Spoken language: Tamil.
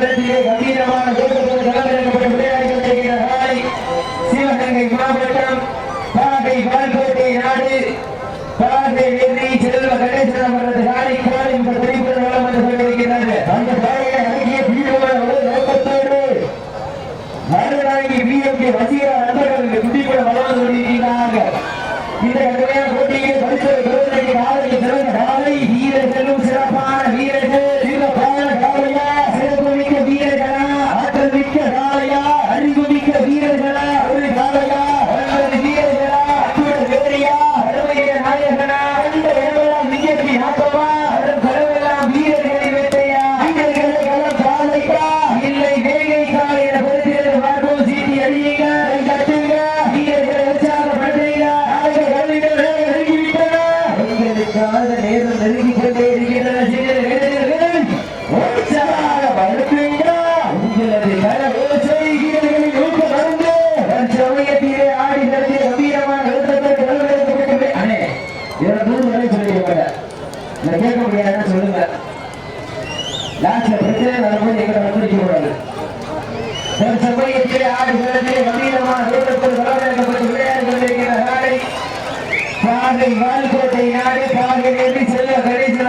களத்திலே கம்பீரமான தோட்டத்தோடு களமிறக்கப்பட்ட விளையாடி செய்கிற ஹாய் சிவகங்கை மாவட்டம் பாகை பால்கோட்டை நாடு. பாகை வெற்றி செல்வ கணேசன் அவரது ஹாய் காலை இந்த திரைப்பட வளம் என்று கொண்டிருக்கிறது. அந்த காலையை அழகிய தீவிரமான நோக்கத்தோடு மருதாங்கி பிஎம்பி வசீரா நண்பர்களுக்கு குட்டிப்பட வளர்ந்து கொண்டிருக்கிறார்கள். இந்த கடுமையான கால நேரம் சொல்லியிருப்பாங்க கொண்டே கேட்க முடியாதுன்னு சொல்லுங்க. லாஸ்ட்ல பிரச்சனை வரும்போது எங்களை வந்துருக்க கூடாது சமயத்திலே ஆடுகிறது கம்பீரமான பாதை வாழ்கோட்டை நாடு பாதை நேர்ந்து செல்ல கணேசன்